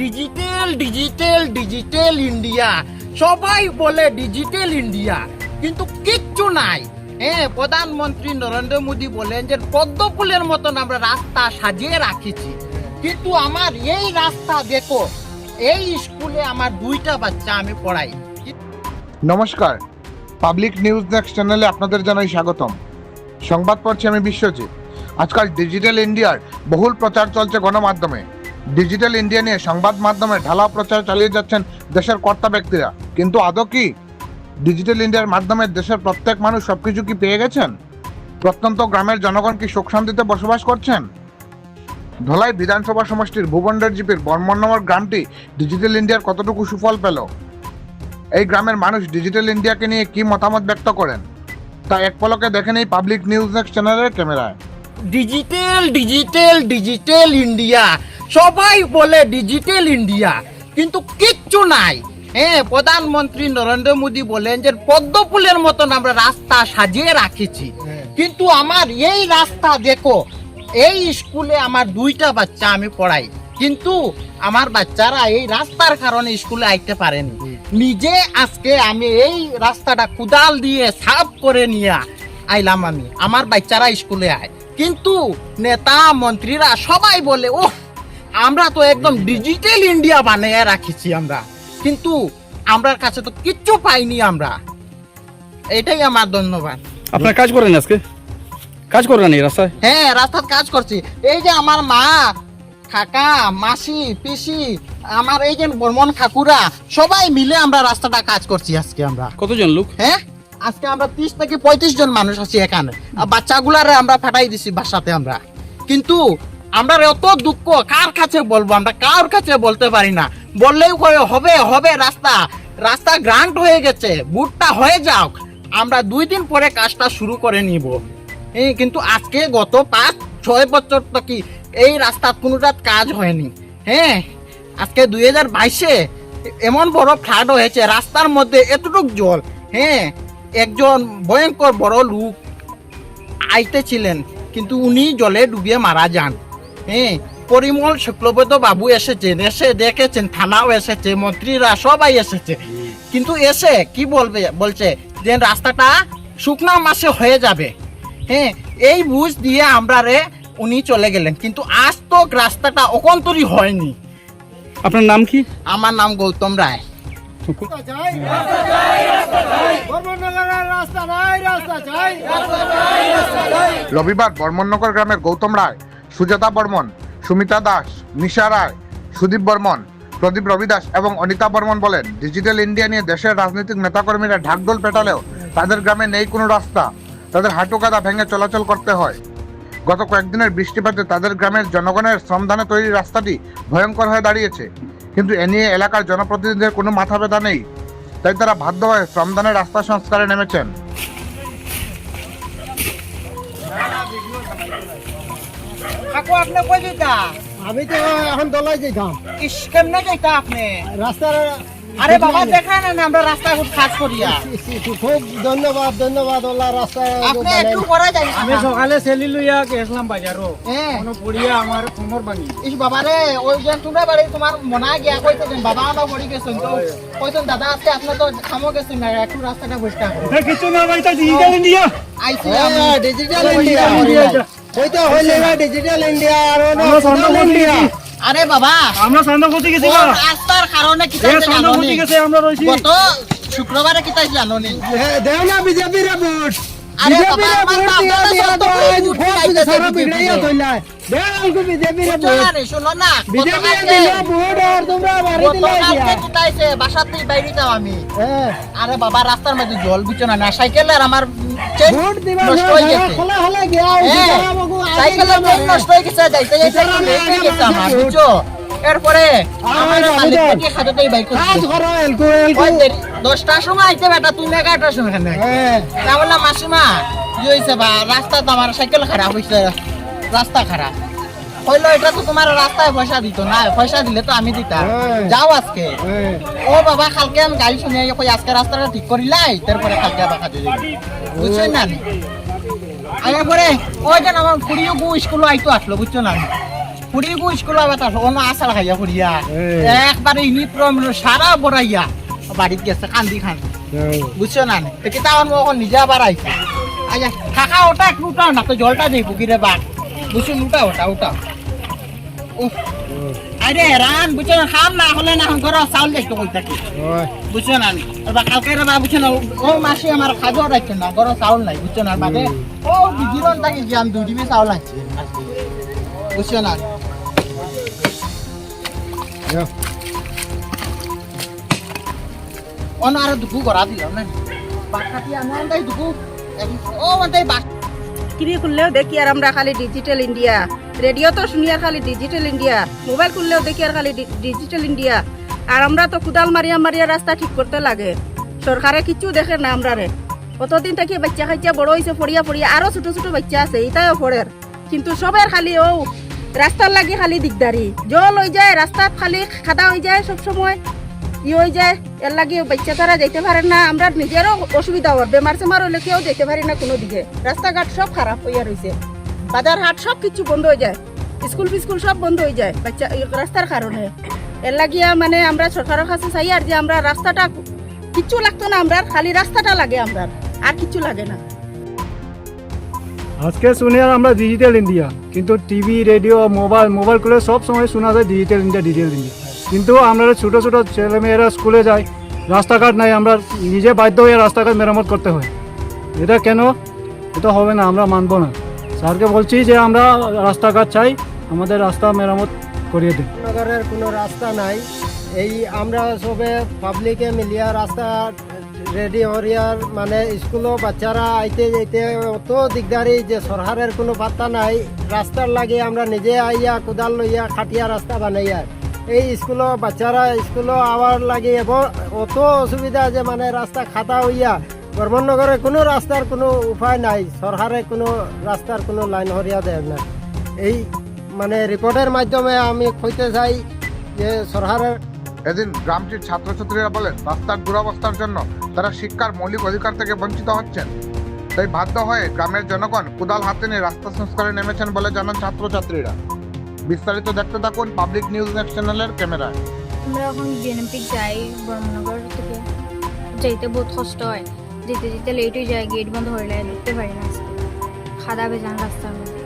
Digital digital digital India সবাই বলে digital India কিন্তু কিচ্ছু নাই। হ্যাঁ প্রধানমন্ত্রী নরেন্দ্র মোদী বলেন যে পদ্ম ফুলের মতন আমরা রাস্তা সাজিয়ে রাখেছি। কিন্তু আমার এই রাস্তা দেখো, এই স্কুলে আমার দুইটা বাচ্চা আমি পড়াই। নমস্কার। পাবলিক নিউজ নেক্সট চ্যানেলে আপনাদের জানাই স্বাগতম। সংবাদ পড়ছি আমি বিশ্বজিৎ। আজকাল ডিজিটাল ইন্ডিয়ার বহুল প্রচার চলছে গণমাধ্যমে। ডিজিটাল ইন্ডিয়া নিয়ে সংবাদ মাধ্যমে ঢালা প্রচার চালিয়ে যাচ্ছেন দেশের কর্তা ব্যক্তিরা। কিন্তু আদৌ কি ডিজিটাল ইন্ডিয়ার মাধ্যমে দেশের প্রত্যেক মানুষ সবকিছু কি পেয়ে গেছেন? প্রত্যন্ত গ্রামের জনগণ কি সুখ শান্তিতে বসবাস করছেন? ধলাই বিধানসভা সমষ্টির ভুবন্ডের জিপির বর্মনগর গ্রামটি ডিজিটাল ইন্ডিয়ার কতটুকু সুফল পেল? এই গ্রামের মানুষ ডিজিটাল ইন্ডিয়াকে নিয়ে কি মতামত ব্যক্ত করেন? তা এক পলকে দেখেন এই পাবলিক নিউজ নেক্সট চ্যানেলের ক্যামেরায়। Digital digital digital India. সবাই বলে ডিজিটাল ইন্ডিয়া কিন্তু কিচ্ছু নাই। হ্যাঁ প্রধানমন্ত্রী নরেন্দ্র মোদী বলেন যে পদ্ম ফুলের মতন আমরা রাস্তা সাজিয়ে রাখেছি। কিন্তু আমার এই রাস্তা দেখো এই স্কুলে আমার দুইটা বাচ্চা আমি পড়াই। কিন্তু আমার বাচ্চারা এই রাস্তার কারণে স্কুলে আইতে পারেনি। নিজে আজকে আমি এই রাস্তাটা কুদাল দিয়ে সাফ করে নিয়ে আইলাম আমি। আমার বাচ্চারা স্কুলে আয়। কিন্তু নেতা মন্ত্রীরা সবাই বলে ও আমরা তো একদম ডিজিটাল ইন্ডিয়া বানিয়ে রাখেছি আমরা। কিন্তু আমরার কাছে তো কিচ্ছু পাইনি আমরা। এটাই আমার ধন্যবাদ। আপনার কাজ করেন আজকে? কাজ করেন এই রাস্তায়? হ্যাঁ রাস্তার কাজ করছি। এই যে আমার মা কাকা মাসি পিসি আমার এই যে বর্মন ঠাকুরা সবাই মিলে আমরা রাস্তাটা কাজ করছি আজকে আমরা। কতজন লোক? হ্যাঁ আজকে আমরা ত্রিশ থেকে পঁয়ত্রিশ জন মানুষ আছি এখানে। আর বাচ্চাগুলারে আমরা ফাটাই দিছি বাসাতে আমরা। কিন্তু আমরা এত দুঃখ, কার কাছে বলব? আমরা কার কাছে বলতে পারি না। বললেও হবে হবে রাস্তা। রাস্তা গ্রান্ট হয়ে গেছে বুটটা হয়ে যাক। আমরা দুই দিন পরে কাজটা শুরু করে নিব। কিন্তু আজকে গত পাঁচ, ছয় বছর তো কি এই রাস্তার কোনোটা কাজ হয়নি। হ্যাঁ আজকে দুই হাজার বাইশে এমন বড় ফ্লাড হয়েছে, রাস্তার মধ্যে এতটুক জল। হ্যাঁ একজন ভয়ঙ্কর বড় লোক আইতেছিলেন, কিন্তু উনি জলে ডুবিয়ে মারা যান। হ্যাঁ পরিমল শুক্লবৈদ্য বাবু এসেছেন এসে দেখেছেন থানাও এসেছে মন্ত্রীরা সবাই এসেছে। কিন্তু এসে কি বলবে বলছে যে রাস্তাটা শুকনা মাসে হয়ে যাবে। হ্যাঁ এই বুঝ দিয়ে আমরা রে উনি চলে গেলেন। কিন্তু আজ তো রাস্তাটা অকন্তরই হয়নি। আপনার নাম কি? আমার নাম গৌতম রায়। রবিবার বর্মননগর গ্রামের গৌতম রায় সুজাতা বর্মন, সুমিতা দাস, নিশা রায়, সুদীপ বর্মন, প্রদীপ রবিদাস এবং অনিতা বর্মন বলেন, ডিজিটাল ইন্ডিয়া নিয়ে দেশের রাজনৈতিক নেতাকর্মীরা ঢাকঢোল পেটালেও তাদের গ্রামে নেই কোনো রাস্তা। তাদের হাঁটু কাদা ভেঙে চলাচল করতে হয়। গত কয়েকদিনের বৃষ্টিপাতে তাদের গ্রামের জনগণের শ্রমদানে তৈরি রাস্তাটি ভয়ঙ্কর হয়ে দাঁড়িয়েছে। কিন্তু এ নিয়ে এলাকার জনপ্রতিনিধিদের কোনো মাথা ব্যথা নেই। তাই তারা বাধ্য হয়ে শ্রমদানের রাস্তা সংস্কারে নেমেছেন। কাকু আপনি কই যেতা আমি তো এখন দলাই যেতাম ইস কেমনে যেতা আপনি? রাস্তার আরে বাবা দেখা না আমরা রাস্তা খুব কাজ করিয়া। খুব ধন্যবাদ ধন্যবাদ ওলা রাস্তা আপনি একটু পরে যাই আমি সকালে সেলি লইয়া গেছিলাম বাজারও। কোনো পড়িয়া আমার কোমর ভাঙি। ইস বাবা রে ওই যে তোমরা বাড়ি তোমার মনা গিয়া কইতেছেন বাবা আমরা পড়ি গেছেন তো। কইতেন দাদা আজকে আপনি তো খামো গেছেন না একটু রাস্তাটা পরিষ্কার করুন কিছু না ভাইটা ডিজিটাল ইন্ডিয়া আইছি ডিজিটাল ইন্ডিয়া ওইটা হইলে ডিজিটাল ইন্ডিয়া আর ইন্ডিয়া আরে বাবা। আমরা করতে গেছি রাস্তার কারণে কি এ গেছে আমরা রইছি। গত শুক্রবারে কি তাই জানো নি? দেও না বিজেপি রে ভোট আরে বাবা, রাস্তার মধ্যে জল বুঝছ না সাইকেল আর আমার নষ্ট হয়ে সাইকেলের নষ্ট গেছে যাইতে যাইতে গেছে আমার বুঝছ? এরপরে আমার বাইক দশটার সময় আইতে বেটা তুমি এগারোটার সময় এখানে হ্যাঁ। তা বললাম মাসিমা কি হয়েছে বা রাস্তা তো আমার সাইকেল খারাপ হয়েছে রাস্তা খারাপ। হইল এটা তো তোমার রাস্তায় পয়সা দিত না পয়সা দিলে তো আমি দিতাম। হ্যাঁ। যাও আজকে। হ্যাঁ। ও বাবা কালকে আমি গাড়ি শুনে কই আজকে রাস্তাটা ঠিক করিলাই তারপরে কালকে আবার কাজে যাবি বুঝছেন না? আয়ার পরে ওই যেন আমার খুঁড়িও গু স্কুল আইতো আসলো বুঝছ না? ফুরি গু স্কুল আবার অন্য আসা লাগাইয়া ফুরিয়া একবারে ইউনিফর্ম সারা বড়াইয়া। বাড়িতে গেছে কান্দি খান বুঝছ না কিতা আমার এখন নিজে আবার আইছে আচ্ছা থাকা ওটা একটু উঠাও না তো জলটা যাই পুকিরে বাঘ বুঝছ উঠা ওটা উঠা। উফ। আরে রান বুঝছ না খাম না হলে না ঘর চাউল যাইতো কই থাকি। বুঝছ না এবার কালকে বা বুঝছ না ও মাসে আমার খাজো রাখছে না ঘর চাউল নাই বুঝছ না বাদে। ও বিজিরন থাকি যে আমি দুই ডিবি চাউল আনছি। বুঝছ না অন আর দুকু করা দিলাম না বাকাতি আমার তাই দুকু ও মানে বাক টিভি খুললেও দেখি আর আমরা খালি ডিজিটাল ইন্ডিয়া রেডিও তো শুনি আর খালি ডিজিটাল ইন্ডিয়া মোবাইল খুললেও দেখি আর খালি ডিজিটাল ইন্ডিয়া আর আমরা তো কুদাল মারিয়া মারিয়া রাস্তা ঠিক করতে লাগে। সরকারে কিছু দেখে না আমরা কতদিন থেকে বাচ্চা খাইচা বড় হয়েছে ফড়িয়া ফড়িয়া আরও ছোট ছোট বাচ্চা আছে এটাও ফড়ের কিন্তু সবের খালি ও, রাস্তার লাগি খালি দিগদারি। জল হয়ে যায় রাস্তা খালি খাদা হয়ে যায় সব সময়। ই হয়ে যায়, এর লাগে বাচ্চা তারা যাইতে পারে না, আমরা নিজেরও অসুবিধা হয় বেমার সেমার হলে কেউ যেতে পারি না কোনো দিকে। রাস্তাঘাট সব খারাপ হইয়া রয়েছে বাজার হাট সব কিছু বন্ধ হয়ে যায়। স্কুল ফিস্কুল সব বন্ধ হয়ে যায়, বাচ্চা রাস্তার কারণে। এর লাগিয়া মানে আমরা সরকারের কাছে চাই আর যে আমরা রাস্তাটা, কিচ্ছু লাগতো না আমরা খালি রাস্তাটা লাগে আমরা আর কিচ্ছু লাগে না। আজকে শুনে আমরা ডিজিটাল ইন্ডিয়া কিন্তু টিভি রেডিও মোবাইল মোবাইল খুলে সব সময় শোনা যায় ডিজিটাল ইন্ডিয়া ডিজিটাল ইন্ডিয়া কিন্তু আমরা ছোট ছোট ছেলেমেয়েরা স্কুলে যায় রাস্তাঘাট নাই, আমরা নিজে বাধ্য হয়ে রাস্তাঘাট মেরামত করতে হয়। এটা কেন? এটা হবে না, আমরা মানবো না। স্যারকে বলছি যে আমরা রাস্তাঘাট চাই, আমাদের রাস্তা মেরামত করিয়ে দিন। নগরের কোনো রাস্তা নাই। এই আমরা সবে পাবলিকে মিলিয়া রাস্তা রেডি হরিয়ার মানে স্কুলও বাচ্চারা আইতে যাইতে অত দিকদারি যে সরকারের কোনো পাত্তা নাই। রাস্তার লাগে আমরা নিজে আইয়া কোদাল লইয়া খাটিয়া রাস্তা বানাইয়া। এই স্কুলও বাচ্চারা স্কুলও আওয়ার লাগে অত অসুবিধা যে মানে রাস্তা খাতা হইয়া। বর্মনগরে কোনো রাস্তার কোনো উপায় নাই সরকারে কোনো রাস্তার কোনো লাইন হরিয়া দেয় না এই মানে রিপোর্টের মাধ্যমে আমি কইতে চাই যে সরকারের এদিন গ্রামটির ছাত্রছাত্রীরা বলেন রাস্তার দুরবস্থার জন্য তারা শিক্ষার মৌলিক অধিকার থেকে বঞ্চিত হচ্ছেন। তাই বাধ্য হয়ে গ্রামের জনগণ কোদাল হাতে নিয়ে রাস্তা সংস্কারে নেমেছেন বলে জানান ছাত্রছাত্রীরা। বিস্তারিত দেখতে থাকুন পাবলিক নিউজ নেক্সট চ্যানেলের ক্যামেরায়। আমরা এখন বিএনপিক যাই বর্মনগর থেকে। যাইতে বহুত কষ্ট হয়। যেতে যেতে লেট হয়ে যায় গেট বন্ধ হয়ে যায় ঢুকতে পারি না খাদা বেজান রাস্তার মধ্যে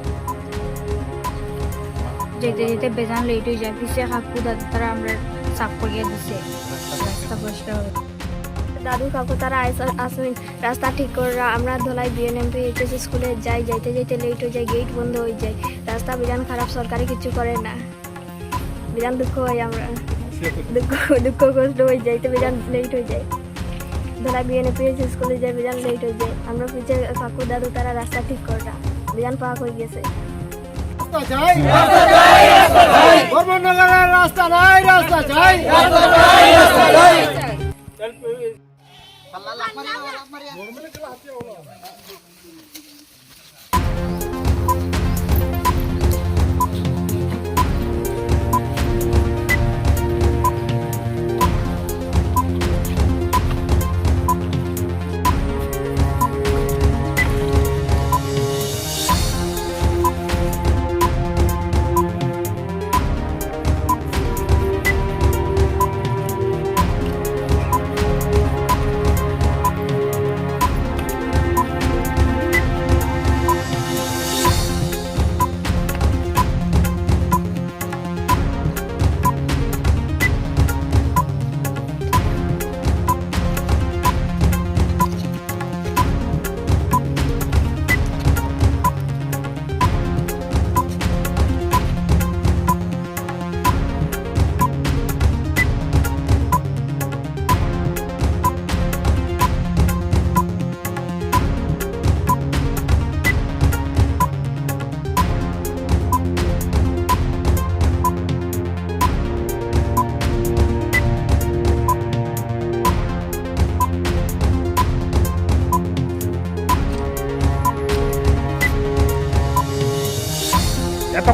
যেতে যেতে বেজান লেট হয়ে যায় পিছিয়ে কাকু দাদু তারা আমরা সাফ করিয়ে দিছে। রাস্তা পরিষ্কার হয়ে দাদু কাকু তারা আসেন। রাস্তা ঠিক করে। আমরা ধলাই বিএনএমপি এইচএস স্কুলে যাই। যাইতে যাইতে লেট হয়ে যায় গেট বন্ধ হয়ে যায়। রাস্তা বিধান খারাপ সরকারি কিছু করে না। বিধান দুঃখ হয় আমরা। দুঃখ দুঃখ কষ্ট হয়ে যায় তো বিধান লেট হয়ে যায়। ধলাই বিএনএমপি এইচএস স্কুলে যাই বিধান লেট হয়ে যায়। আমরা পিছিয়ে কাকু দাদু তারা রাস্তা ঠিক করে না। বিধান পাক হয়ে গেছে। রাস্তা নাই রাস্তা চাই ಅಲ್ಲ